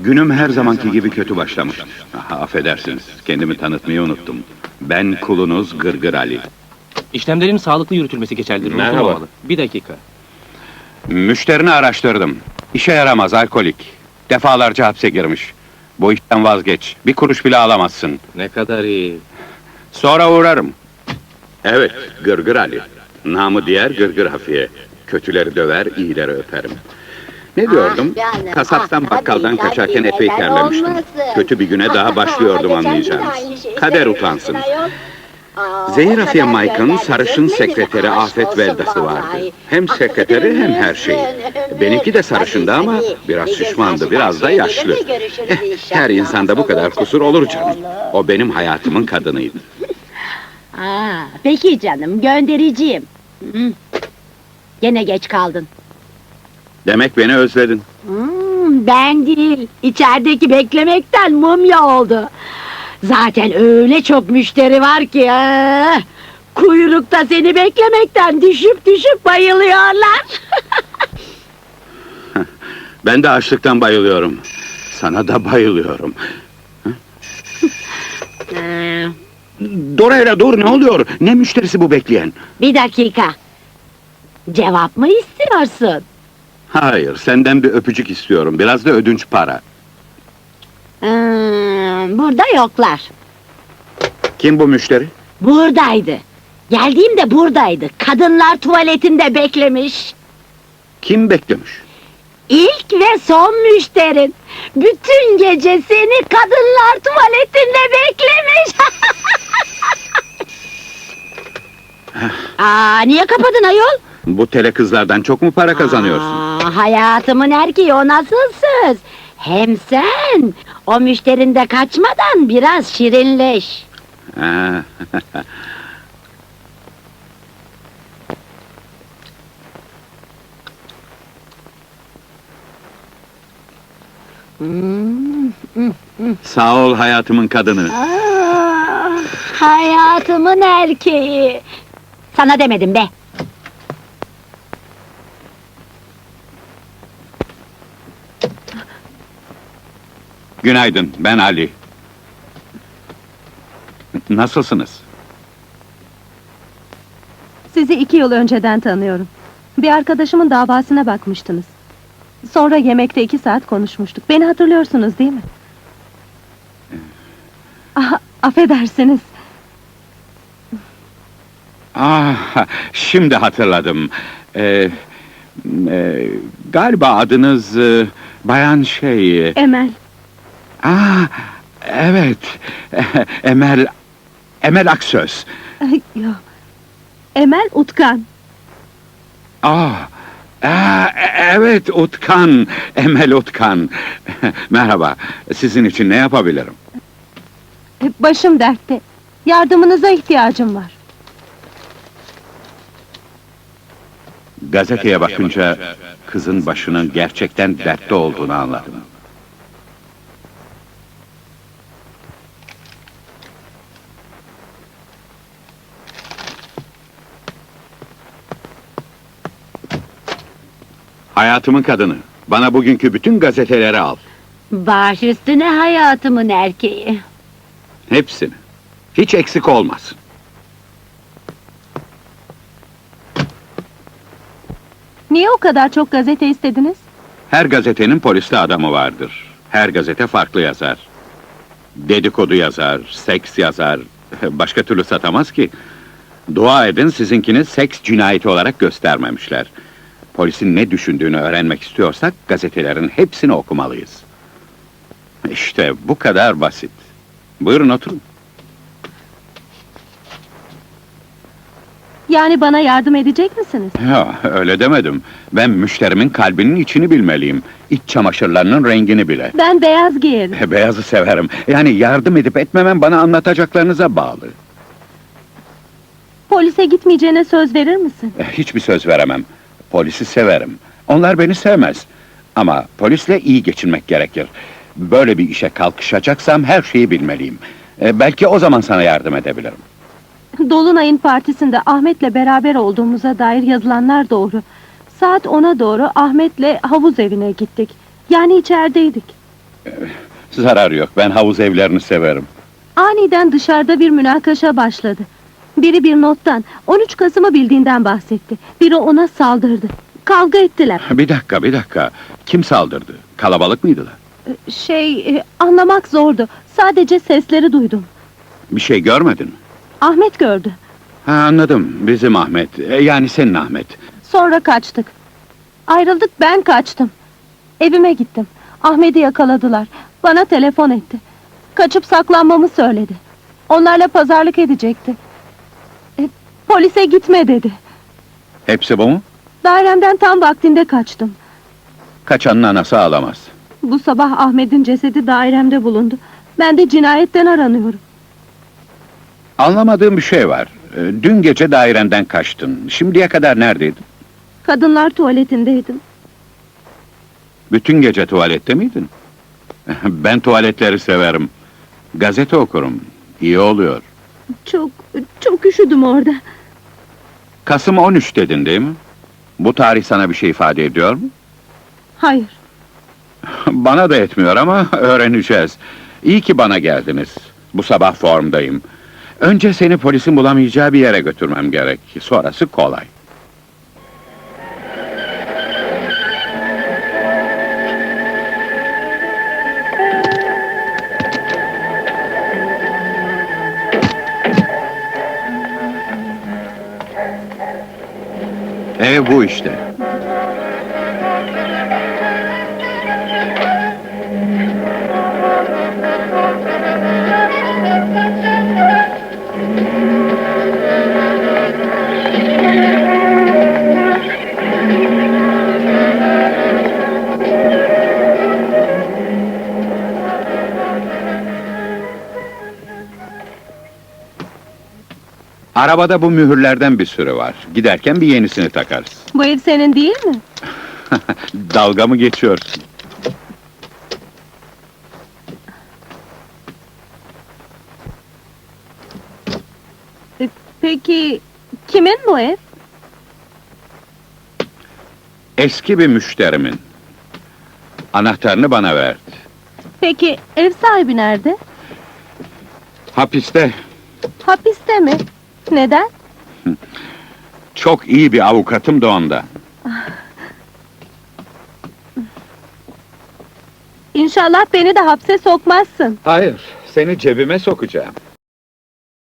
Günüm her zamanki gibi kötü başlamış. Aha, affedersiniz, kendimi tanıtmayı unuttum. Ben kulunuz Gırgır Ali. İşlemlerin sağlıklı yürütülmesi geçerlidir. Merhaba. unutulmamalı. Bir dakika. Müşterini araştırdım. İşe yaramaz, alkolik. Defalarca hapse girmiş. Bu işten vazgeç. Bir kuruş bile alamazsın. Ne kadar iyi. Sonra uğrarım. Evet, Gırgır Ali. Namı diğer Gırgır Hafiye. Kötüleri döver, iyileri öperim. Ne diyordum? Ah canım, Kasaptan ah, bakkaldan tabii, kaçarken tabii, epey neden terlemiştim. olmasın? Kötü bir güne daha başlıyordum Geçen gün anlayacağınız. aynı şeyi Kader söylemiştin utansın. ayol. Aa, Zehir Afiye gönderdi, sarışın mi? sekreteri Aşk Afet olsun Veldası vallahi. vardı. Hem sekreteri hem her şeyi. Ömür, Benimki de sarışındı ama Hadi, biraz bir gün şişmandı, biraz da yaşlı. gelir de görüşürüz Eh, inşallah. Her insanda bu kadar kusur olur canım. O benim hayatımın kadınıydı. Aa, peki canım göndereceğim. Hı. Gene geç kaldın. Demek beni özledin. Hmm, ben değil. İçerideki beklemekten mumya oldu. Zaten öyle çok müşteri var ki. ah, Kuyrukta seni beklemekten düşüp düşüp bayılıyorlar. Ben de açlıktan bayılıyorum. Sana da bayılıyorum. Ee, Dorayla dur ne oluyor? Ne müşterisi bu bekleyen? bir dakika. Cevap mı istiyorsun? Hayır, senden bir öpücük istiyorum. Biraz da ödünç para. Hmm, burada yoklar. Kim bu müşteri? Buradaydı. Geldiğimde buradaydı. Kadınlar tuvaletinde beklemiş. Kim beklemiş? İlk ve son müşterin. Bütün gece seni kadınlar tuvaletinde beklemiş. Aa, niye kapadın ayol? Bu tele kızlardan çok mu para kazanıyorsun? Aa, hayatımın erkeği o nasıl söz? Hem sen o müşterinde kaçmadan biraz şirinleş. Ha. Hmm. Sağ ol hayatımın kadını. Aa, hayatımın erkeği. Sana demedim be. Günaydın, ben Ali. Nasılsınız? Sizi iki yıl önceden tanıyorum. Bir arkadaşımın davasına bakmıştınız. Sonra yemekte iki saat konuşmuştuk. Beni hatırlıyorsunuz değil mi? Ah, affedersiniz. Ah, şimdi hatırladım. Ee, e, galiba adınız e, Bayan şey... Emel. Ah, evet. Emel... Emel Aksöz. Ay, Yo. Emel Utkan. Ah, ah, e- evet Utkan. Emel Utkan. Merhaba. Sizin için ne yapabilirim? Başım dertte. Yardımınıza ihtiyacım var. Gazeteye bakınca kızın başının gerçekten dertte olduğunu anladım. Hayatımın kadını. Bana bugünkü bütün gazeteleri al. Baş üstüne hayatımın erkeği. Hepsini. Hiç eksik olmasın. Niye o kadar çok gazete istediniz? Her gazetenin polisli adamı vardır. Her gazete farklı yazar. Dedikodu yazar, seks yazar. Başka türlü satamaz ki. Dua edin sizinkini seks cinayeti olarak göstermemişler. Polisin ne düşündüğünü öğrenmek istiyorsak gazetelerin hepsini okumalıyız. İşte bu kadar basit. Buyurun oturun. Yani bana yardım edecek misiniz? Ya, öyle demedim. Ben müşterimin kalbinin içini bilmeliyim. İç çamaşırlarının rengini bile. Ben beyaz giyerim. Beyazı severim. Yani yardım edip etmemem bana anlatacaklarınıza bağlı. Polise gitmeyeceğine söz verir misin? Eh, Hiçbir söz veremem. Polisi severim. Onlar beni sevmez. Ama polisle iyi geçinmek gerekir. Böyle bir işe kalkışacaksam her şeyi bilmeliyim. E, belki o zaman sana yardım edebilirim. Dolunay'ın partisinde Ahmet'le beraber olduğumuza dair yazılanlar doğru. Saat 10'a doğru Ahmet'le havuz evine gittik. Yani içerideydik. Zarar yok, ben havuz evlerini severim. Aniden dışarıda bir münakaşa başladı. Biri bir nottan, 13 Kasım'ı bildiğinden bahsetti. Biri ona saldırdı. Kavga ettiler. Bir dakika, bir dakika. Kim saldırdı? Kalabalık mıydılar? Ee, Şey, e, anlamak zordu. Sadece sesleri duydum. Bir şey görmedin mi? Ahmet gördü. Ha, anladım, bizim Ahmet. E, yani senin Ahmet. Sonra kaçtık. Ayrıldık ben kaçtım. Evime gittim. Ahmet'i yakaladılar. Bana telefon etti. Kaçıp saklanmamı söyledi. Onlarla pazarlık edecekti. Polise gitme dedi. Hepsi bu mu? Dairemden tam vaktinde kaçtım. Kaçanın anası ağlamaz. Bu sabah Ahmet'in cesedi dairemde bulundu. Ben de cinayetten aranıyorum. Anlamadığım bir şey var. E, Dün gece dairenden kaçtın. Şimdiye kadar neredeydin? Kadınlar tuvaletindeydim. Bütün gece tuvalette miydin? Ben tuvaletleri severim. Gazete okurum. İyi oluyor. Çok, çok üşüdüm orada. Kasım 13 dedin değil mi? Bu tarih sana bir şey ifade ediyor mu? Hayır. Bana da etmiyor ama öğreneceğiz. İyi ki bana geldiniz. Bu sabah formdayım. Önce seni polisin bulamayacağı bir yere götürmem gerek. Sonrası kolay. Ev bu işte. Arabada bu mühürlerden bir sürü var. Giderken bir yenisini takarız. Bu ev senin değil mi? Dalga mı geçiyorsun? E, Peki kimin bu ev? Eski bir müşterimin. Anahtarını bana verdi. Peki ev sahibi nerede? Hapiste Hapiste mi? Neden? çok iyi bir avukatım da onda. İnşallah beni de hapse sokmazsın. Hayır, seni cebime sokacağım.